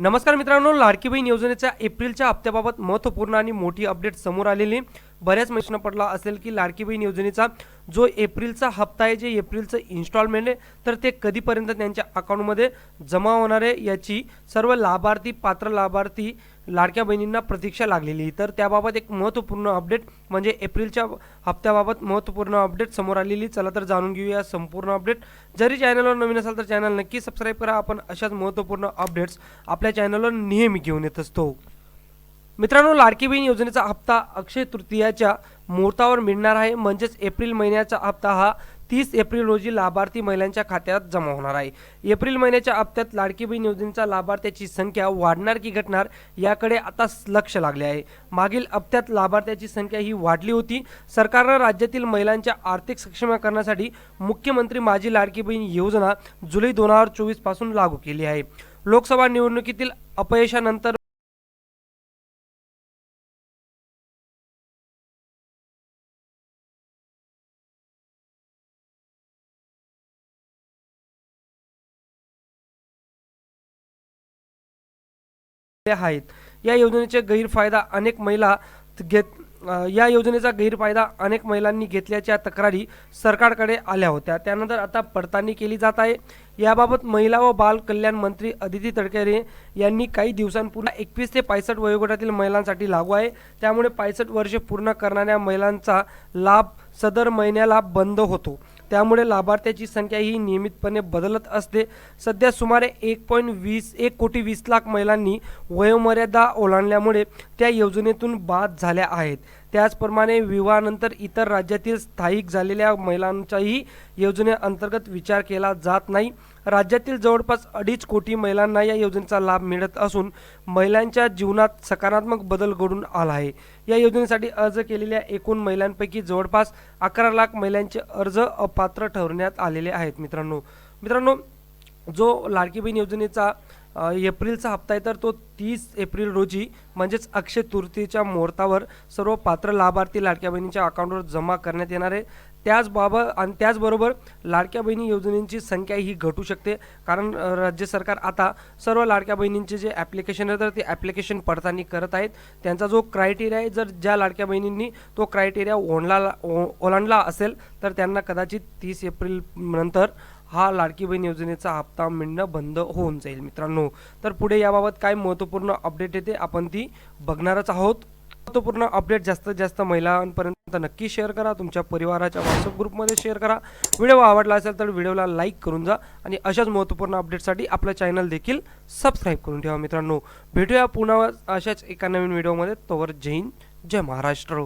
नमस्कार मित्रांनो लाडकी बहीण योजनेच्या एप्रिलच्या हप्त्याबाबत महत्त्वपूर्ण आणि मोठी अपडेट समोर आलेली. बऱ्याच प्रश्न पडला असेल की लाडकी बहीण योजनेचा जो एप्रिलचा हप्ता आहे जे एप्रिलचं इन्स्टॉलमेंट आहे तर ते कधीपर्यंत त्यांच्या अकाउंटमध्ये जमा होणार आहे याची सर्व लाभार्थी पात्र लाभार्थी लाडक्या बहिणींना प्रतीक्षा लागलेली तर त्याबाबत एक महत्त्वपूर्ण अपडेट म्हणजे एप्रिलच्या हप्त्याबाबत महत्त्वपूर्ण अपडेट समोर आलेली चला तर जाणून घेऊया संपूर्ण अपडेट जरी चॅनलवर नवीन असाल तर चॅनल नक्की सबस्क्राईब करा. आपण अशाच महत्त्वपूर्ण अपडेट्स आपल्या चॅनलवर नेहमी घेऊन येत असतो. मित्रांनो लाडकी बहीण योजनेचा हप्ता अक्षय तृतीयाच्या मुहूर्तावर मिळणार आहे. म्हणजेच एप्रिल महिन्याचा हप्ता हा तीस एप्रिल रोजी लाभार्थी महिलांच्या खात्यात जमा होणार आहे. एप्रिल महिन्याच्या हप्त्यात लाडकी बहीण योजनेचा लाभार्थ्याची संख्या वाढणार की घटणार याकडे आता लक्ष लागले आहे. मागील हप्त्यात लाभार्थ्याची संख्या ही वाढली होती. सरकारनं राज्यातील महिलांच्या आर्थिक सक्षमीकरणासाठी मुख्यमंत्री माझी लाडकी बहीण योजना जुलै दोन हजार चोवीसपासून लागू केली आहे. लोकसभा निवडणुकीतील अपयशानंतर आहेत. या योजनेचे गैरफायदा अनेक महिला घेत या योजनेचा गैरफायदा अनेक महिलांनी घेतल्याच्या तक्रारी सरकारकडे आल्या होत्या. त्यानंतर आता पडताळणी केली जात आहे. याबाबत महिला व बाल कल्याण मंत्री अदिती तडकरे यांनी काही दिवसांपूर्वी एकवीस ते पायसष्ट वयोगटातील महिलांसाठी लागू आहे. त्यामुळे पायसठ वर्षे पूर्ण करणाऱ्या महिलांचा लाभ सदर महिन्याला बंद होतो. त्यामुळे लाभार्थ्याची संख्या ही नियमितपणे बदलत असते. सध्या सुमारे एक पॉईंट वीस एक कोटी वीस लाख महिलांनी वयोमर्यादा ओलांडल्यामुळे त्या योजनेतून बाद झाल्या आहेत. त्याचप्रमाणे विवाहानंतर इतर राज्यातील स्थायिक झालेल्या महिलांच्याही योजनेअंतर्गत विचार केला जात नाही. राज्यातील जवळपास अडीच कोटी महिलांना या योजनेचा लाभ मिळत असून महिलांच्या जीवनात सकारात्मक बदल घडून आला आहे. या योजनेसाठी अर्ज केलेल्या एकूण महिलांपैकी जवळपास अकरा लाख महिलांचे अर्ज अपात्र ठरवण्यात आलेले आहेत मित्रांनो. मित्रांनो जो लाडकी बहीण योजनेचा एप्रिलचा हप्ता आहे तर तो तीस एप्रिल रोजी म्हणजेच अक्षय तृतीयेच्या मुहूर्तावर सर्व पात्र लाभार्थी लाडक्या बहिणीच्या अकाउंटवर जमा करण्यात येणार आहे. त्याचबाबत आणि त्याचबरोबर लाडक्या बहिणी योजनेची संख्या ही घटू शकते कारण राज्य सरकार आता सर्व लाडक्या बहिणींचे जे ॲप्लिकेशन आहे तर ते ॲप्लिकेशन पडताळणी करत आहेत. त्यांचा जो क्रायटेरिया आहे जर ज्या लाडक्या बहिणींनी तो क्रायटेरिया ओढला ओ- ओलांडला असेल तर त्यांना कदाचित तीस एप्रिल नंतर हा लाडकी बहीण योजनेचा हप्ता मिळणं बंद होऊन जाईल मित्रांनो. तर पुढे याबाबत काय महत्त्वपूर्ण अपडेट येते आपण ती बघणारच आहोत. महत्त्वपूर्ण अपडेट जास्तीत जास्त महिलांपर्यंत नक्की शेअर करा. तुमच्या परिवाराच्या व्हॉट्सअप ग्रुपमध्ये शेअर करा. व्हिडिओ आवडला असेल तर व्हिडिओला लाईक करून जा आणि अशाच महत्त्वपूर्ण अपडेटसाठी आपलं चॅनल देखील सबस्क्राईब करून ठेवा मित्रांनो. भेटूया पुन्हा अशाच एका नवीन व्हिडिओमध्ये तोवर जय हिंद जय महाराष्ट्र.